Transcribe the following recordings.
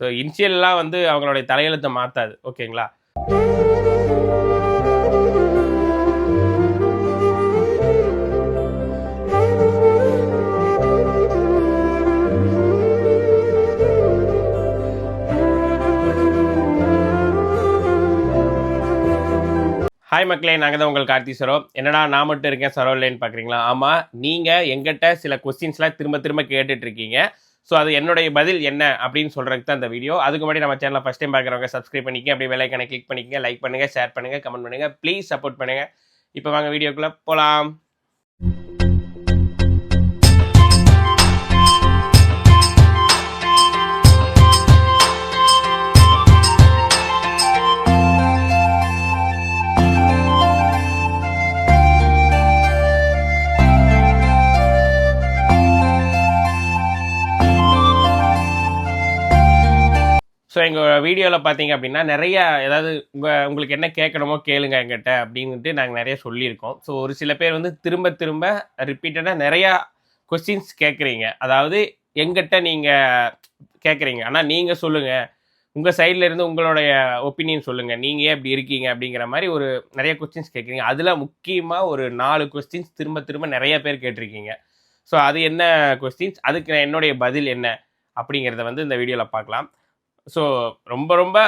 So இனிஷியல்லாம் வந்து அவங்களுடைய தலையெழுத்தை மாற்றாது ஓகேங்களா? ஹாய் மக்களே நாங்கள் தான் உங்கள் கார்த்தி சரோ. என்னடா நான் மட்டும் இருக்கேன் சரோ இல்லைன்னு பார்க்குறீங்களா ஆமாம் நீங்கள் எங்கிட்ட சில கொஸ்டின்ஸ்லாம் திரும்ப திரும்ப கேட்டுட்டு இருக்கீங்க. ஸோ அது என்னுடைய பதில் என்ன அப்படின்னு சொல்கிறதுக்கு தான் இந்த வீடியோ அதுக்கு முன்னாடி நம்ம சேனலை ஃபஸ்ட் டைம் பார்க்குறவங்க சப்ஸ்கிரைப் பண்ணிக்கங்க. அப்படியே வெள்ளைக்கான கிளிக் பண்ணிக்கங்க. லைக் பண்ணுங்கள் ஷேர் பண்ணுங்கள் கமெண்ட் பண்ணுங்கள் ப்ளீஸ் சப்போர்ட் பண்ணுங்கள் இப்போ வாங்க வீடியோக்குள்ளே போகலாம் ஸோ எங்கள் வீடியோவில் பார்த்தீங்க அப்படின்னா நிறைய ஏதாவது உங்கள் உங்களுக்கு என்ன கேட்கணுமோ கேளுங்க எங்கிட்ட அப்படின்ட்டு நாங்கள் நிறைய சொல்லியிருக்கோம். ஸோ ஒரு சில பேர் வந்து திரும்ப திரும்ப ரிப்பீட்டடாக நிறையா கொஸ்டின்ஸ் கேட்குறீங்க. அதாவது எங்கிட்ட நீங்கள் கேட்குறீங்க. ஆனால் நீங்கள் சொல்லுங்கள் உங்கள் சைடில் இருந்து உங்களுடைய ஒப்பீனியன் சொல்லுங்கள் நீங்கள் ஏன் இப்படி இருக்கீங்க அப்படிங்கிற மாதிரி ஒரு நிறைய கொஸ்டின்ஸ் கேட்குறீங்க. அதில் முக்கியமாக ஒரு நாலு கொஸ்டின்ஸ் திரும்ப திரும்ப நிறைய பேர் கேட்டிருக்கீங்க. ஸோ அது என்ன கொஸ்டின்ஸ் அதுக்கு என்னுடைய பதில் என்ன? அப்படிங்கிறத வந்து இந்த வீடியோவில் பார்க்கலாம். ஸோ ரொம்ப ரொம்ப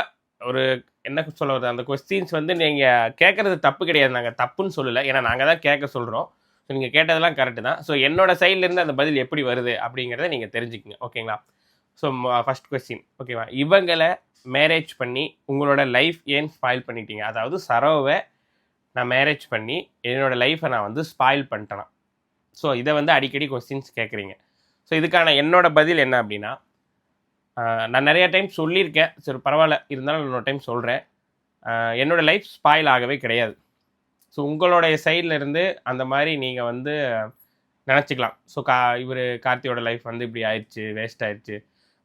ஒரு என்ன சொல்ல வருது அந்த கொஸ்டின்ஸ் வந்து நீங்கள் கேட்குறது தப்பு கிடையாது. நாங்கள் தப்புன்னு சொல்லலை. ஏன்னா நாங்கள் தான் கேட்க சொல்கிறோம் ஸோ நீங்கள் கேட்டதெல்லாம் கரெக்டு தான். ஸோ என்னோட சைட்லேருந்து அந்த பதில் எப்படி வருது அப்படிங்கிறத நீங்கள் தெரிஞ்சுக்கங்க. ஓகேங்களா ஸோ ஃபஸ்ட் கொஸ்டின் ஓகேவா இவங்களை மேரேஜ் பண்ணி உங்களோட லைஃப் ஏன் ஸ்பாயில் பண்ணிட்டீங்க? அதாவது சரோவை நான் மேரேஜ் பண்ணி என்னோட லைஃப்பை நான் வந்து ஸ்பாயில் பண்ணிட்டேனா? ஸோ இதை வந்து அடிக்கடி கொஸ்டின்ஸ் கேட்குறீங்க. ஸோ இதுக்கான என்னோட பதில் என்ன அப்படின்னா நான் நிறைய டைம் சொல்லியிருக்கேன். சரி பரவாயில்ல. இருந்தாலும் இன்னொரு டைம் சொல்கிறேன் என்னோடய லைஃப் ஸ்பாயில் ஆகவே கிடையாது. ஸோ உங்களுடைய சைடில் இருந்து அந்த மாதிரி நீங்கள் வந்து நினச்சிக்கலாம். ஸோ கா இவர் கார்த்தியோட லைஃப் வந்து இப்படி ஆயிடுச்சு வேஸ்ட் ஆயிடுச்சு.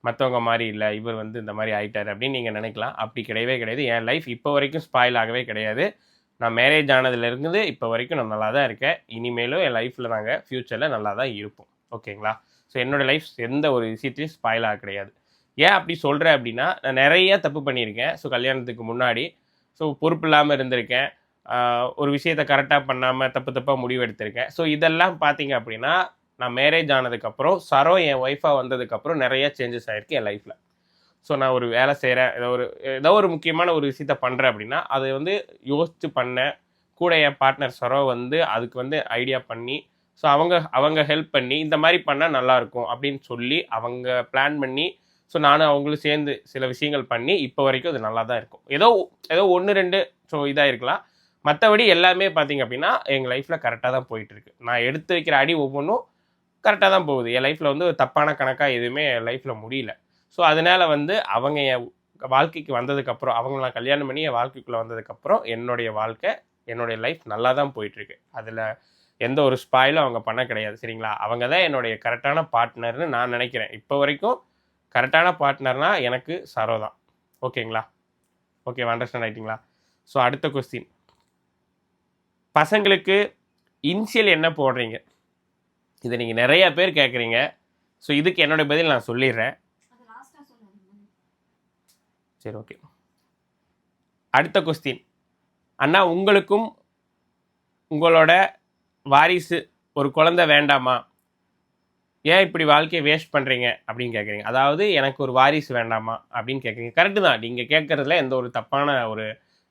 மற்றவங்க மாதிரி இல்லை இவர் வந்து இந்த மாதிரி ஆயிட்டார் அப்படின்னு நீங்கள் நினைக்கலாம். அப்படி கிடையவே கிடையாது. என் லைஃப் இப்போ வரைக்கும் ஸ்பாயில் ஆகவே கிடையாது. நான் மேரேஜ் ஆனதுலேருந்து இப்போ வரைக்கும் நான் நல்லா தான் இருக்கேன். இனிமேலும் என் லைஃப்பில் நாங்கள் ஃப்யூச்சரில் நல்லா தான் இருப்போம். ஓகேங்களா ஸோ என்னோடய லைஃப் எந்த ஒரு விஷயத்தையும் ஸ்பாயில் ஆக கிடையாது. ஏன் அப்படி சொல்கிறேன் அப்படின்னா நான் நிறைய தப்பு பண்ணியிருக்கேன். ஸோ கல்யாணத்துக்கு முன்னாடி. ஸோ பொறுப்பு இல்லாமல் இருந்திருக்கேன். ஒரு விஷயத்த கரெக்டாக பண்ணாமல் தப்பு தப்பாக முடிவு எடுத்திருக்கேன். ஸோ இதெல்லாம் பார்த்தீங்க அப்படின்னா நான் மேரேஜ் ஆனதுக்கப்புறம் சரோ என் ஒய்ஃபாக வந்ததுக்கப்புறம் நிறையா சேஞ்சஸ் ஆகிருக்கு என் லைஃப்பில் ஸோ நான் ஒரு வேலை செய்கிறேன் ஏதோ ஒரு ஏதோ ஒரு முக்கியமான ஒரு விஷயத்த பண்ணுறேன் அப்படின்னா அதை வந்து யோசித்து பண்ணேன். கூட என் பார்ட்னர் சரோ வந்து அதுக்கு வந்து ஐடியா பண்ணி ஸோ அவங்க அவங்க ஹெல்ப் பண்ணி இந்த மாதிரி பண்ணால் நல்லாயிருக்கும் அப்படின்னு சொல்லி அவங்க பிளான் பண்ணி ஸோ நானும் அவங்களும் சேர்ந்து சில விஷயங்கள் பண்ணி இப்போ வரைக்கும் அது நல்லா தான் இருக்கும். ஏதோ ஏதோ ஒன்று ரெண்டு ஸோ இதாக இருக்கலாம். மற்றபடி எல்லாமே பார்த்தீங்க அப்படின்னா எங்கள் லைஃப்பில் கரெக்டாக தான் போயிட்டுருக்கு. நான் எடுத்து வைக்கிற அடி ஒவ்வொன்றும் கரெக்டாக தான் போகுது. என் லைஃப்பில் வந்து தப்பான கணக்காக எதுவுமே என் லைஃப்பில் முடியல. ஸோ அதனால் வந்து அவங்க என் வாழ்க்கைக்கு வந்ததுக்கப்புறம் அவங்கள நான் கல்யாணம் பண்ணி என் வாழ்க்கைக்குள்ளே வந்ததுக்கப்புறம் என்னுடைய வாழ்க்கை என்னுடைய லைஃப் நல்லா தான் போயிட்டுருக்கு. அதில் எந்த ஒரு ஸ்பாயிலும் அவங்க பண்ண கிடையாது. சரிங்களா? அவங்க தான் என்னுடைய கரெக்டான பார்ட்னர்னு நான் நினைக்கிறேன். இப்போ வரைக்கும் கரெக்டான பார்ட்னர்னா எனக்கு சரோ தான் ஓகேங்களா ஓகே அண்டர்ஸ்டாண்ட் ஆகிட்டிங்களா ஸோ அடுத்த கொஸ்டின் பசங்களுக்கு இன்சியல் என்ன போடுறீங்க? இதை நீங்கள் நிறைய பேர் கேட்குறீங்க ஸோ இதுக்கு என்னோடய பதில் நான் சொல்லிடுறேன். சரி ஓகே அடுத்த கொஸ்டின் அண்ணா உங்களுக்கும் உங்களோட வாரிசு ஒரு குழந்தை வேண்டாமா? ஏன் இப்படி வாழ்க்கையை வேஸ்ட் பண்ணுறீங்க அப்படின்னு கேட்குறீங்க அதாவது எனக்கு ஒரு வாரிசு வேண்டாமா அப்படின்னு கேட்குறீங்க கரெக்டு தான். நீங்கள் கேட்குறதுல எந்த ஒரு தப்பான ஒரு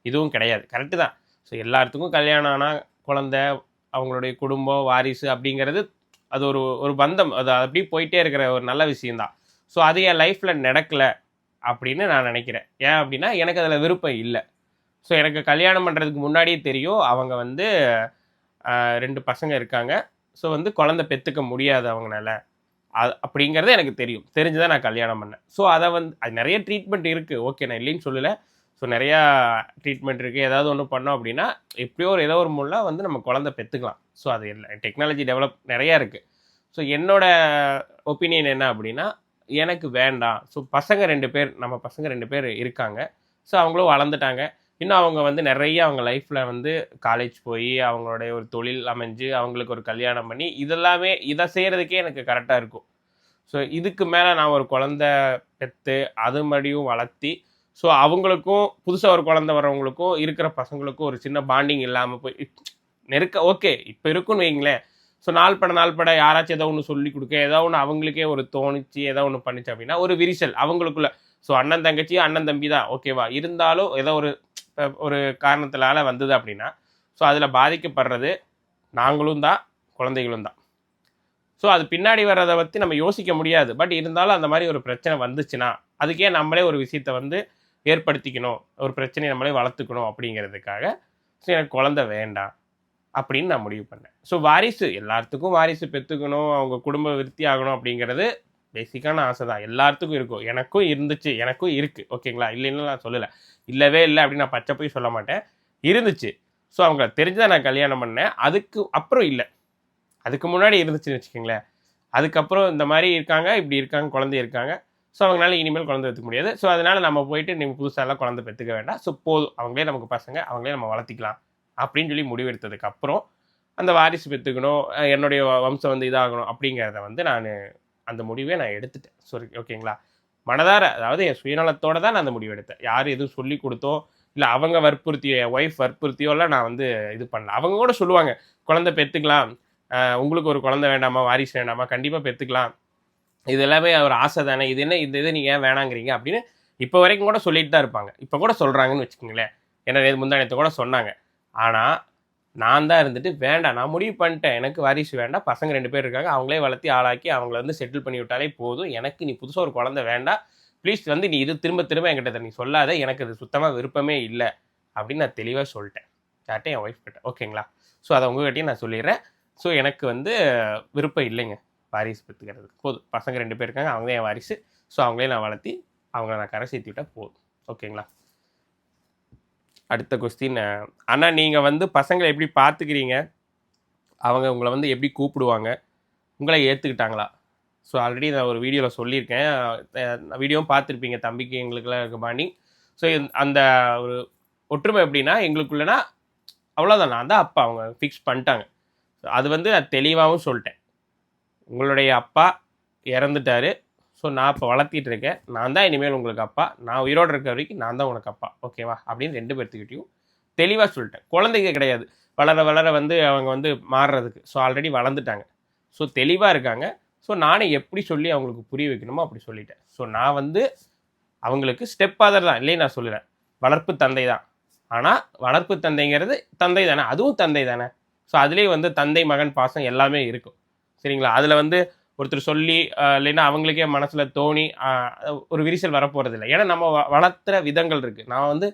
இதுவும் கிடையாது. கரெக்டு தான். ஸோ எல்லாத்துக்கும் கல்யாணம் ஆனால் குழந்த அவங்களுடைய குடும்பம் வாரிசு அப்படிங்கிறது அது ஒரு ஒரு பந்தம். அது அப்படி போயிட்டே இருக்கிற ஒரு நல்ல விஷயந்தான் ஸோ அது என் லைஃப்பில் நடக்கலை அப்படின்னு நான் நினைக்கிறேன். ஏன் அப்படின்னா எனக்கு அதில் விருப்பம் இல்லை. ஸோ எனக்கு கல்யாணம் பண்ணுறதுக்கு முன்னாடியே தெரியும். அவங்க வந்து ரெண்டு பசங்க இருக்காங்க. ஸோ வந்து குழந்தை பெற்றுக்க முடியாது அவங்களால அப்படிங்கிறது எனக்கு தெரியும். தெரிஞ்சு தான் நான் கல்யாணம் பண்ணேன். ஸோ அதை வந்து அது நிறைய ட்ரீட்மெண்ட் இருக்குது ஓகே நான் இல்லைன்னு சொல்லலை. ஸோ நிறையா ட்ரீட்மெண்ட் இருக்குது ஏதாவது ஒன்று பண்ணோம் அப்படின்னா எப்படியோ ஒரு ஏதோ ஒரு முறையில் வந்து நம்ம குழந்தை பெற்றுக்கலாம் ஸோ அது இல்லை டெக்னாலஜி டெவலப் நிறையா இருக்குது ஸோ என்னோட ஒப்பீனியன் என்ன அப்படின்னா எனக்கு வேண்டாம். ஸோ பசங்க ரெண்டு பேர் நம்ம பசங்க ரெண்டு பேர் இருக்காங்க. ஸோ அவங்களும் வளர்ந்துட்டாங்க. இன்னும் அவங்க வந்து நிறைய அவங்க லைஃப்பில் வந்து காலேஜ் போய் அவங்களுடைய ஒரு தொழில் அமைஞ்சு அவங்களுக்கு ஒரு கல்யாணம் பண்ணி இதெல்லாமே இதை செய்கிறதுக்கே எனக்கு கரெக்டாக இருக்கும். ஸோ இதுக்கு மேலே நான் ஒரு குழந்த பெற்று அது மறுபடியும் வளர்த்தி ஸோ அவங்களுக்கும் புதுசாக ஒரு குழந்த வரவங்களுக்கும் இருக்கிற பசங்களுக்கும் ஒரு சின்ன பாண்டிங் இல்லாமல் போய் நெருக்க ஓகே இப்போ இருக்குன்னு வைங்களேன். ஸோ நாள் பட நாள் பட யாராச்சும் ஏதோ ஒன்று சொல்லி கொடுக்க ஏதோ ஒன்று அவங்களுக்கே ஒரு தோணிச்சு ஏதோ ஒன்று பண்ணிச்சு அப்படின்னா ஒரு விரிசல் அவங்களுக்குள்ள. ஸோ அண்ணன் தங்கச்சி அண்ணன் தம்பி தான் ஓகேவா இருந்தாலும் ஏதோ ஒரு ஒரு காரணத்தினால வந்தது அப்படின்னா ஸோ அதில் பாதிக்கப்படுறது நாங்களும் தான் குழந்தைகளும் தான். ஸோ அது பின்னாடி வர்றதை பற்றி நம்ம யோசிக்க முடியாது. பட் இருந்தாலும் அந்த மாதிரி ஒரு பிரச்சனை வந்துச்சுன்னா அதுக்கே நம்மளே ஒரு விஷயத்தை வந்து ஏற்படுத்திக்கணும். ஒரு பிரச்சனையை நம்மளே வளர்த்துக்கணும் அப்படிங்கிறதுக்காக ஸோ எனக்கு குழந்தை வேண்டாம் அப்படின்னு நான் முடிவு பண்ணேன். ஸோ வாரிசு எல்லாத்துக்கும் வாரிசு பெற்றுக்கணும் அவங்க குடும்ப விருத்தி ஆகணும் அப்படிங்கிறது பேசிக்கான ஆசை தான் எல்லாத்துக்கும் இருக்கும். எனக்கும் இருந்துச்சு. எனக்கும் இருக்குது ஓகேங்களா? இல்லைன்னு நான் சொல்லலை. இல்லவே இல்லை அப்படின்னு நான் பச்சை போய் சொல்ல மாட்டேன். இருந்துச்சு. ஸோ அவங்க தெரிஞ்சுதான் நான் கல்யாணம் பண்ணேன். அதுக்கு அப்புறம் இல்லை. அதுக்கு முன்னாடி இருந்துச்சுன்னு வச்சுக்கோங்களேன். அதுக்கப்புறம் இந்த மாதிரி இருக்காங்க இப்படி இருக்காங்க குழந்தை இருக்காங்க. ஸோ அவங்களால இனிமேல் குழந்தை பெற்றுக்க முடியாது. ஸோ அதனால் நம்ம போயிட்டு நீங்கள் புதுசாலாம் குழந்தை பெற்றுக்க வேண்டாம். ஸோ போதும். அவங்களே நமக்கு பசங்க. அவங்களே நம்ம வளர்த்திக்கலாம் அப்படின்னு சொல்லி முடிவெடுத்ததுக்கு அப்புறம் அந்த வாரிசு பெற்றுக்கணும். என்னுடைய வம்சம் வந்து இதாகணும் அப்படிங்கிறத வந்து நான் அந்த முடிவே நான் எடுத்துட்டேன். சரி ஓகேங்களா? மனதார அதாவது என் சுயநலத்தோடு தான் நான் அந்த முடிவு எடுத்தேன். யார் எதுவும் சொல்லி கொடுத்தோ இல்லை அவங்க வற்புறுத்தியோ என் ஒய்ஃப் வற்புறுத்தியோலாம் நான் வந்து இது பண்ணல. அவங்க கூட சொல்லுவாங்க குழந்தை பெற்றுக்கலாம் உங்களுக்கு ஒரு குழந்தை வேண்டாமா? வாரிசு வேண்டாமா? கண்டிப்பாக பெற்றுக்கலாம் இது எல்லாமே ஒரு ஆசை தானே. இது என்ன இந்த இது நீங்கள் ஏன் வேணாங்கிறீங்க? அப்படின்னு இப்போ வரைக்கும் கூட சொல்லிட்டு தான் இருப்பாங்க. இப்போ கூட சொல்கிறாங்கன்னு வச்சுக்கோங்களேன். இது முந்தானத்தை கூட சொன்னாங்க. ஆனால் நான் தான் இருந்துட்டு வேண்டாம் நான் முடிவு பண்ணிட்டேன். எனக்கு வாரிசு வேண்டாம். பசங்க ரெண்டு பேர் இருக்காங்க. அவங்களே வளர்த்தி ஆளாக்கி அவங்கள வந்து செட்டில் பண்ணி விட்டாலே போதும். எனக்கு நீ புதுசாக ஒரு குழந்தை வேண்டாம். ப்ளீஸ் வந்து நீ இது திரும்ப திரும்ப என்கிட்ட நீ சொல்லாத. எனக்கு அது சுத்தமாக விருப்பமே இல்லை. அப்படின்னு நான் தெளிவாக சொல்லிட்டேன். யார்ட்டே என் ஒய்ஃப் கிட்ட. ஓகேங்களா? ஸோ அதை உங்ககிட்டயும் நான் சொல்லிடுறேன். ஸோ எனக்கு வந்து விருப்பம் இல்லைங்க வாரிசு பெற்றுக்கிறதுக்கு போதும். பசங்க ரெண்டு பேர் இருக்காங்க. அவங்க தான் என் வாரிசு. ஸோ அவங்களே நான் வளர்த்தி அவங்கள நான் கரை சேர்த்து விட்டால் போதும். ஓகேங்களா? அடுத்த கொஸ்டின் அண்ணா நீங்கள் வந்து பசங்களை எப்படி பார்த்துக்கிறீங்க? அவங்க உங்களை வந்து எப்படி கூப்பிடுவாங்க? உங்களை ஏற்றுக்கிட்டாங்களா ஸோ ஆல்ரெடி நான் ஒரு வீடியோவில் சொல்லியிருக்கேன். வீடியோவும் பார்த்துருப்பீங்க. தம்பிக்கு எங்களுக்குலாம் இருக்க பாண்டிங் ஸோ அந்த ஒரு ஒற்றுமை எப்படின்னா எங்களுக்குள்ளனா அவ்வளோதான் நான் தான் அப்பா. அவங்க ஃபிக்ஸ் பண்ணிட்டாங்க. அது வந்து நான் தெளிவாகவும் சொல்லிட்டேன். உங்களுடைய அப்பா இறந்துட்டாரு. ஸோ நான் இப்போ வளர்த்திட்டு இருக்கேன். நான் தான் இனிமேல் உங்களுக்கு அப்பா. நான் உயிரோடு இருக்க வரைக்கும் நான் தான் உனக்கு அப்பா. ஓகேவா அப்படின்னு ரெண்டு பேர்த்துக்கிட்டையும் தெளிவாக சொல்லிட்டேன். குழந்தைங்க கிடையாது. வளர வளர வந்து அவங்க வந்து மாறுறதுக்கு. So already வளர்ந்துட்டாங்க. ஸோ தெளிவாக இருக்காங்க. ஸோ நானே எப்படி சொல்லி அவங்களுக்கு புரிய வைக்கணுமோ அப்படி சொல்லிட்டேன். ஸோ நான் வந்து அவங்களுக்கு ஸ்டெப் ஃபாதர் தான். இல்லையே நான் சொல்லுறேன் வளர்ப்பு தந்தை தான். ஆனால் வளர்ப்பு தந்தைங்கிறது தந்தை தானே. அதுவும் தந்தை தானே. ஸோ அதுலேயே வந்து தந்தை மகன் பாசம் எல்லாமே இருக்கும். சரிங்களா? அதில் வந்து ஒருத்தர் சொல்லி இல்லைன்னா அவங்களுக்கே மனசில் தோணி ஒரு விரிசல் வரப்போகிறது இல்லை ஏன்னா நம்ம வ- வளர்த்துற விதங்கள் இருக்குது நான் வந்து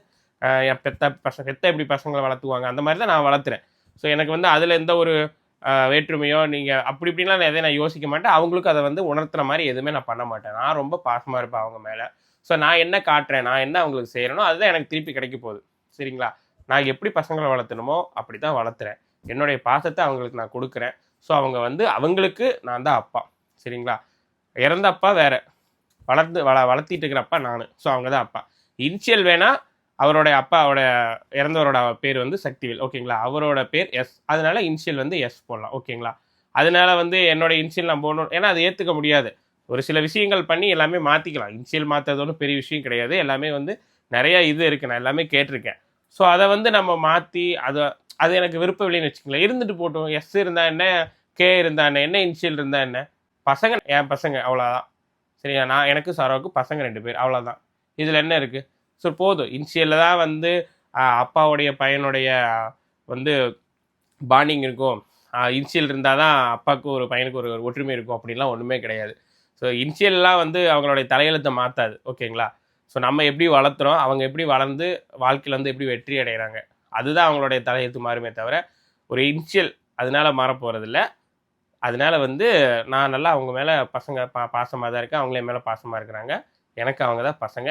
என் பெத்த பசங்க பெத்த எப்படி பசங்களை வளர்த்துவாங்க அந்த மாதிரி தான் நான் வளர்த்துறேன். ஸோ எனக்கு வந்து அதில் எந்த ஒரு வேற்றுமையோ நீங்கள் அப்படி இப்படிலாம் நான் எதையும் நான் யோசிக்க மாட்டேன். அவங்களுக்கு அதை வந்து உணர்த்துற மாதிரி எதுவுமே நான் பண்ண மாட்டேன். நான் ரொம்ப பாசமாக இருப்பேன் அவங்க மேலே. ஸோ நான் என்ன காட்டுறேன் நான் என்ன அவங்களுக்கு செய்கிறேனோ அதுதான் எனக்கு திருப்பி கிடைக்க போகுது. சரிங்களா? நான் எப்படி பசங்களை வளர்த்தணுமோ அப்படி தான் வளர்த்துறேன். என்னுடைய பாசத்தை அவங்களுக்கு நான் கொடுக்குறேன். ஸோ அவங்க வந்து அவங்களுக்கு நான் தான் அப்பா. சரிங்களா? இறந்த அப்பா வேறு. வளர்ந்து வள வளர்த்திட்டு இருக்கிறப்பா நான். ஸோ அவங்க தான் அப்பா. இனிஷியல் வேணால் அவரோட அப்பாவோட இறந்தவரோட பேர் வந்து சக்திவேல். ஓகேங்களா? அவரோட பேர் எஸ். அதனால இனிஷியல் வந்து எஸ் போடலாம். ஓகேங்களா? அதனால வந்து என்னோட இனிஷியல் நான் போடணும். ஏன்னா அதை ஏற்றுக்க முடியாது. ஒரு சில விஷயங்கள் பண்ணி எல்லாமே மாற்றிக்கலாம் இனிஷியல் மாற்றுறது ஒன்றும் பெரிய விஷயம் கிடையாது. எல்லாமே வந்து நிறைய இது இருக்குது நான் எல்லாமே கேட்டிருக்கேன். ஸோ அதை வந்து நம்ம மாற்றி அதை அது எனக்கு விருப்பம் இல்லைன்னு வச்சுக்கோங்களேன். இருந்துட்டு போட்டோம். எஸ் இருந்தால் என்ன? கே இருந்தா என்ன? என்ன இன்ஷியல் இருந்தா என்ன? பசங்க என் பசங்க அவ்வளோதான் சரியா? நான் எனக்கு சரோவுக்கு பசங்க ரெண்டு பேர் அவ்வளோதான் இதில் என்ன இருக்குது ஸோ போதும். இன்ஷியலில் தான் வந்து அப்பாவுடைய பையனுடைய வந்து பாண்டிங் இருக்கும். இன்சியல் இருந்தால் தான் அப்பாவுக்கு ஒரு பையனுக்கு ஒரு ஒற்றுமை இருக்கும். அப்படின்லாம் ஒன்றுமே கிடையாது. ஸோ இன்ஷியல்லாம் வந்து அவங்களுடைய தலையெழுத்தை மாற்றாது ஓகேங்களா? ஸோ நம்ம எப்படி வளர்த்துறோம்? அவங்க எப்படி வளர்ந்து வாழ்க்கையில் வந்து எப்படி வெற்றி அடைகிறாங்க அதுதான் அவங்களுடைய தலையெழுத்து மாறுமே தவிர ஒரு இன்ஷியல் அதனால மாறப் போகிறதில்ல அதனால வந்து நான் நல்லா அவங்க மேலே பசங்க பா பாசமாக தான் இருக்கேன். அவங்களே மேலே பாசமாக இருக்கிறாங்க. எனக்கு அவங்க தான் பசங்க.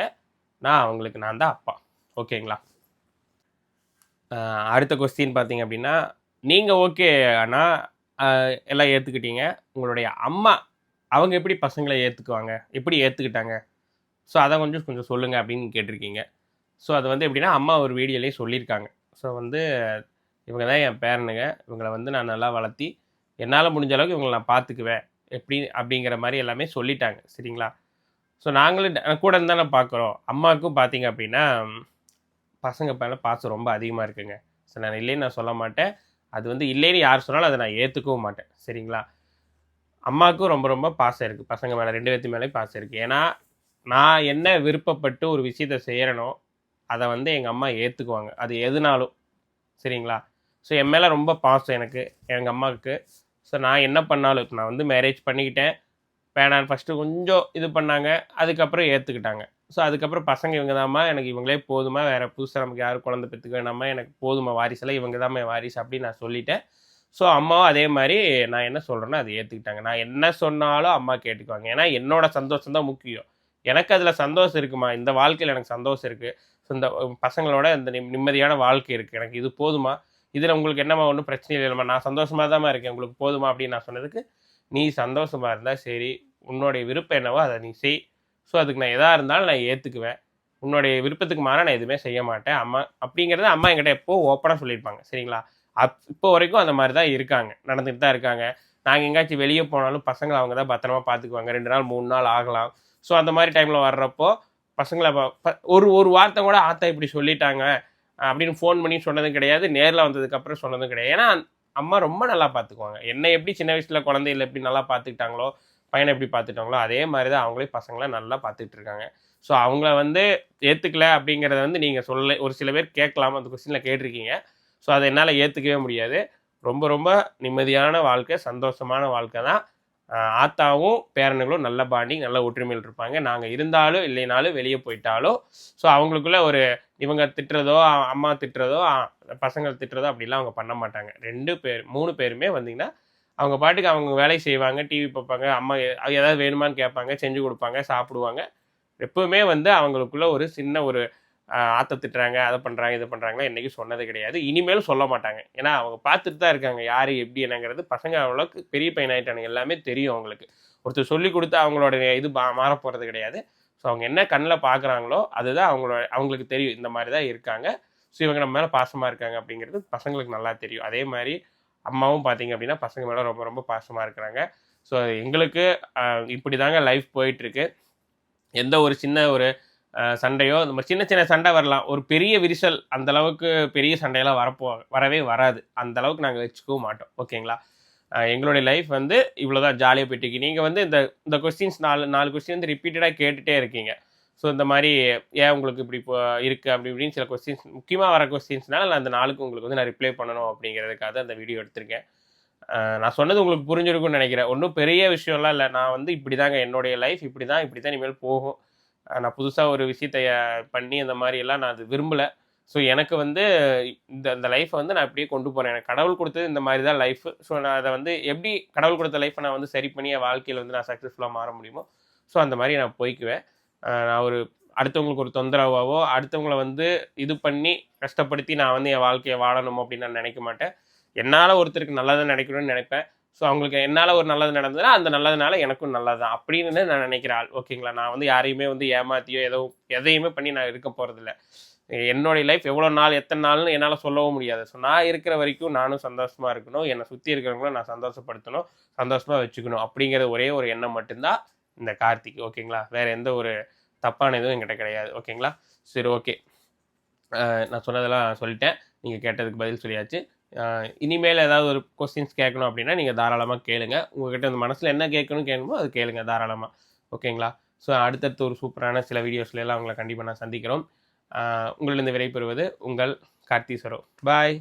நான் அவங்களுக்கு நான் தான் அப்பா. ஓகேங்களா? அடுத்த கொஸ்டின் பார்த்தீங்க அப்படின்னா நீங்கள் ஓகே ஆனால் எல்லாம் ஏற்றுக்கிட்டீங்க உங்களுடைய அம்மா அவங்க எப்படி பசங்களை ஏற்றுக்குவாங்க எப்படி ஏற்றுக்கிட்டாங்க ஸோ அதை கொஞ்சம் கொஞ்சம் சொல்லுங்கள் அப்படின்னு கேட்டிருக்கீங்க. ஸோ அது வந்து எப்படின்னா அம்மா ஒரு வீடியோலேயே சொல்லியிருக்காங்க. ஸோ வந்து இவங்க தான் என் பேரனுங்க. இவங்களை வந்து நான் நல்லா வளர்த்தி என்னால் முடிஞ்ச அளவுக்கு இவங்களை நான் பார்த்துக்குவேன் எப்படி அப்படிங்கிற மாதிரி எல்லாமே சொல்லிட்டாங்க. சரிங்களா? ஸோ நாங்களும் கூட இருந்தானே பார்க்குறோம் அம்மாவுக்கும் பார்த்தீங்க அப்படின்னா பசங்க மேலே பாசம் ரொம்ப அதிகமாக இருக்குங்க. ஸோ நான் இல்லைன்னு நான் சொல்ல மாட்டேன். அது வந்து இல்லைன்னு யார் சொன்னாலும் அதை நான் ஏற்றுக்கவும் மாட்டேன். சரிங்களா? அம்மாவுக்கும் ரொம்ப ரொம்ப பாசம் இருக்குது பசங்க மேலே ரெண்டு பேர்த்து மேலே பாசம் இருக்குது ஏன்னா நான் என்ன விருப்பப்பட்டு ஒரு விஷயத்த செய்கிறனோ அதை வந்து எங்கள் அம்மா ஏற்றுக்குவாங்க அது எதுனாலும். சரிங்களா? ஸோ என் மேலே ரொம்ப பாசம் எனக்கு எங்கள் அம்மாவுக்கு. ஸோ நான் என்ன பண்ணாலும் இப்போ நான் வந்து மேரேஜ் பண்ணிக்கிட்டேன். வேணான்னு ஃபஸ்ட்டு கொஞ்சம் இது பண்ணாங்க. அதுக்கப்புறம் ஏற்றுக்கிட்டாங்க ஸோ அதுக்கப்புறம் பசங்க இவங்க தாம்மா எனக்கு இவங்களே போதுமா? வேறு புதுசாக நமக்கு யாரும் குழந்தை பெற்றுக்க வேணாமா? எனக்கு போதுமா வாரிசெல்லாம் இவங்க தான் என் வாரிசு அப்படின்னு நான் சொல்லிட்டேன். ஸோ அம்மாவும் அதே மாதிரி நான் என்ன சொல்கிறேனோ அதை ஏற்றுக்கிட்டாங்க நான் என்ன சொன்னாலும் அம்மா கேட்டுக்குவாங்க. ஏன்னா என்னோடய சந்தோஷம் தான் முக்கியம். எனக்கு அதில் சந்தோஷம் இருக்குமா? இந்த வாழ்க்கையில் எனக்கு சந்தோஷம் இருக்குது ஸோ இந்த பசங்களோட இந்த நிம்மதியான வாழ்க்கை இருக்குது எனக்கு இது போதுமா? இதில் உங்களுக்கு என்னம்மா ஒன்றும் பிரச்சனை இல்லைம்மா நான் சந்தோஷமாக தான் இருக்கேன். உங்களுக்கு போதுமா அப்படின்னு நான் சொன்னதுக்கு நீ சந்தோஷமாக இருந்தால் சரி உன்னுடைய விருப்பம் என்னவோ அதை நீ செய். ஸோ அதுக்கு நான் எதாக இருந்தாலும் நான் ஏற்றுக்குவேன் உன்னுடைய விருப்பத்துக்கு மாற நான் எதுவுமே செய்ய மாட்டேன். அம்மா அப்படிங்கிறத அம்மா என்கிட்ட எப்போ ஓப்பனாக சொல்லியிருப்பாங்க சரிங்களா? அப் இப்போ வரைக்கும் அந்த மாதிரி தான் இருக்காங்க நடந்துகிட்டு தான் இருக்காங்க. நாங்கள் எங்கேயாச்சும் வெளியே போனாலும் பசங்களை அவங்க தான் பத்திரமா பார்த்துக்குவாங்க ரெண்டு நாள் மூணு நாள் ஆகலாம். ஸோ அந்த மாதிரி டைமில் வர்றப்போ பசங்களை ஒரு ஒரு வார்த்தை கூட ஆத்தா இப்படி சொல்லிட்டாங்க. அப்படின்னு ஃபோன் பண்ணி சொன்னதும் கிடையாது. நேரில் வந்ததுக்கப்புறம் சொன்னதும் கிடையாது. ஏன்னா அம்மா ரொம்ப நல்லா பார்த்துக்குவாங்க என்னை எப்படி சின்ன வயசில் குழந்தையில எப்படி நல்லா பார்த்துக்கிட்டாங்களோ பையனை எப்படி பார்த்துட்டாங்களோ அதே மாதிரி தான் அவங்களே பசங்களை நல்லா பார்த்துக்கிட்டு இருக்காங்க. ஸோ அவங்கள வந்து ஏற்றுக்கல அப்படிங்கிறத வந்து நீங்கள் சொல்ல ஒரு சில பேர் கேட்கலாம். அந்த கொஸ்டினில் கேட்டிருக்கீங்க. ஸோ அதை என்னால் ஏற்றுக்கவே முடியாது. ரொம்ப ரொம்ப நிம்மதியான வாழ்க்கை சந்தோஷமான வாழ்க்கை தான் ஆத்தாவும் பேரனுங்களும் நல்ல பாண்டிங் நல்ல ஒற்றுமையில் இருப்பாங்க. நாங்கள் இருந்தாலும் இல்லைனாலும் வெளியே போயிட்டாலும் ஸோ அவங்களுக்குள்ள ஒரு இவங்க திட்டுறதோ அம்மா திட்டுறதோ பசங்கள் பசங்க திட்டுறதோ அப்படிலாம் அவங்க பண்ண மாட்டாங்க. ரெண்டு பேர் மூணு பேருமே வந்தீங்கன்னா அவங்க பாட்டுக்கு அவங்க வேலையை செய்வாங்க டிவி பார்ப்பாங்க அம்மா ஏதாவது வேணுமான்னு கேட்பாங்க செஞ்சு கொடுப்பாங்க சாப்பிடுவாங்க. எப்பவுமே வந்து அவங்களுக்குள்ள ஒரு சின்ன ஒரு ஆற்ற ஆத்த திட்டுறாங்க அதை பண்ணுறாங்க இதை பண்ணுறாங்களா என்றைக்கும் சொன்னது கிடையாது. இனிமேலும் சொல்ல மாட்டாங்க. ஏன்னா அவங்க பார்த்துட்டு தான் இருக்காங்க யார் எப்படி என்னங்கிறது. பசங்க அவ்வளோக்கு பெரிய பையனாயிட்டானுங்க. எல்லாமே தெரியும் அவங்களுக்கு. ஒருத்தர் சொல்லி கொடுத்து அவங்களோட இது மா- போகிறது கிடையாது. ஸோ அவங்க என்ன கண்ணில் பார்க்குறாங்களோ அதுதான் அவங்களோட அவங்களுக்கு தெரியும். இந்த மாதிரி தான் இருக்காங்க. ஸோ இவங்க நம்ம மேலே பாசமாக இருக்காங்க அப்படிங்கிறது பசங்களுக்கு நல்லா தெரியும். அதே மாதிரி அம்மாவும் பார்த்தீங்க அப்படின்னா பசங்க மேலே ரொம்ப ரொம்ப பாசமாக இருக்கிறாங்க. ஸோ எங்களுக்கு இப்படி தாங்க லைஃப் போயிட்டுருக்கு. எந்த ஒரு சின்ன ஒரு சண்டையோ இந்த மாதிரி சின்ன சின்ன சண்டை வரலாம். ஒரு பெரிய விரிசல் அந்த அளவுக்கு பெரிய சண்டையெல்லாம் வரப்போ வரவே வராது. அந்த அளவுக்கு நாங்கள் வச்சுக்கவும் மாட்டோம். ஓகேங்களா? எங்களுடைய லைஃப் வந்து இவ்வளோதான் ஜாலியாக போயிட்டு நீங்கள் வந்து இந்த இந்த கொஸ்டின்ஸ் நாலு நாலு கொஸ்டின் வந்து ரிப்பீட்டடாக கேட்டுகிட்டே இருக்கீங்க. ஸோ இந்த மாதிரி ஏன் உங்களுக்கு இப்படி இப்போ இருக்குது அப்படி இப்படின்னு சில கொஸ்டின்ஸ் முக்கியமாக வர கொஸ்டின்ஸ்னால நான் அந்த நாளுக்கு உங்களுக்கு வந்து நான் ரிப்ளை பண்ணணும் அப்படிங்கிறதுக்காக தான் அந்த வீடியோ எடுத்திருக்கேன். நான் சொன்னது உங்களுக்கு புரிஞ்சிருக்கும்னு நினைக்கிறேன். ஒன்றும் பெரிய விஷயம்லாம் இல்லை. நான் வந்து இப்படி தாங்க என்னுடைய லைஃப் இப்படி தான் இப்படி தான் இனிமேல் போகும். நான் புதுசாக ஒரு விஷயத்தை பண்ணி அந்த மாதிரி எல்லாம் நான் அது விரும்பலை. ஸோ எனக்கு வந்து இந்த இந்த லைஃப்பை வந்து நான் இப்படியே கொண்டு போகிறேன் எனக்கு கடவுள் கொடுத்தது இந்த மாதிரி தான் லைஃப் ஸோ நான் அதை வந்து எப்படி கடவுள் கொடுத்த லைஃப்பை நான் வந்து சரி பண்ணி என் வாழ்க்கையில் வந்து நான் சக்ஸஸ்ஃபுல்லாக மாற முடியுமோ ஸோ அந்த மாதிரி நான் போய்க்குவேன். நான் ஒரு அடுத்தவங்களுக்கு ஒரு தொந்தரவாவோ அடுத்தவங்கள வந்து இது பண்ணி கஷ்டப்படுத்தி நான் வந்து என் வாழ்க்கையை வாழணும் அப்படின்னு நான் நினைக்க மாட்டேன். என்னால் ஒருத்தருக்கு நல்லதை நினைக்கணும்னு நினைப்பேன். ஸோ அவங்களுக்கு என்னால் ஒரு நல்லது நடந்ததுன்னா அந்த நல்லதுனால எனக்கும் நல்லது தான் அப்படின்னு நான் நினைக்கிறாள் ஓகேங்களா? நான் வந்து யாரையுமே வந்து ஏமாத்தியோ ஏதோ எதையுமே பண்ணி நான் இருக்க போகிறதில்ல என்னுடைய லைஃப் எவ்வளோ நாள் எத்தனை நாள்னு என்னால் சொல்லவும் முடியாது. ஸோ நான் இருக்கிற வரைக்கும் நானும் சந்தோஷமாக இருக்கணும். என்னை சுற்றி இருக்கிறவங்களும் நான் சந்தோஷப்படுத்தணும் சந்தோஷமாக வச்சுக்கணும் அப்படிங்கிற ஒரே ஒரு எண்ணம் மட்டும்தான் இந்த கார்த்திக். ஓகேங்களா? வேறு எந்த ஒரு தப்பான எதுவும் என்கிட்ட கிடையாது. ஓகேங்களா? சரி ஓகே. நான் சொன்னதெல்லாம் சொல்லிட்டேன். நீங்கள் கேட்டதுக்கு பதில் சொல்லியாச்சு. இனிமேல் ஏதாவது ஒரு கொஸ்டின்ஸ் கேட்கணும் அப்படின்னா நீங்கள் தாராளமாக கேளுங்க. உங்ககிட்ட இந்த மனசில் என்ன கேட்கணும் கேட்கணுமோ அது கேளுங்க தாராளமாக ஓகேங்களா ஸோ அடுத்தடுத்து ஒரு சூப்பரான சில வீடியோஸ்ல எல்லாம் உங்களை கண்டிப்பாக நான் சந்திக்கிறோம். உங்களிடம் விடைபெறுவது உங்கள் கார்த்தி சரோ. பாய்